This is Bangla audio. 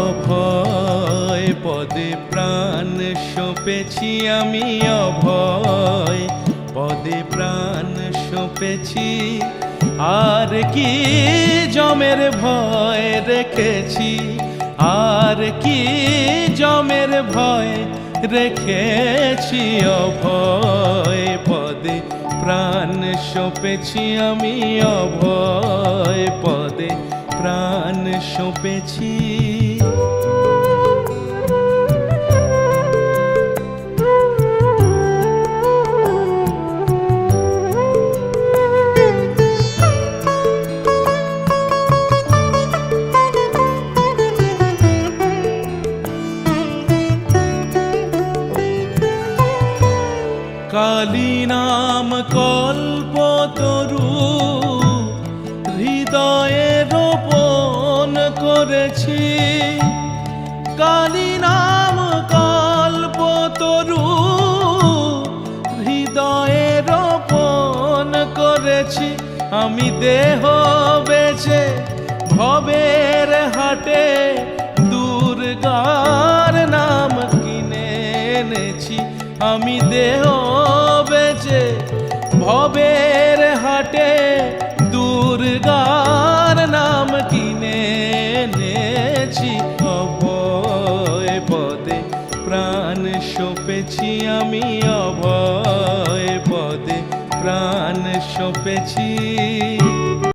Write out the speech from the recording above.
অভয়, পদে প্রাণ সপেছি আমি অভয়। পদে প্রাণ সপেছি, আর কি জমের ভয় রেখেছি? আর কি জমের ভয় রেখেছি অভয়? পদে প্রাণ সপেছি আমি অভয়, পদে প্রাণ সপেছি। কালী নাম কল্প রোপণ করেছি। কালী নাম কল্প তরু হৃদয়ে রোপণ করেছি। আমি দেহ বেছে ভবের হাটে দুর্গার নাম কিনে এনেছি। আমি দেহ বেছে ভবের এনেছি অভয় পদে প্রাণ সপেছি আমি অভয় পদে প্রাণ সপেছি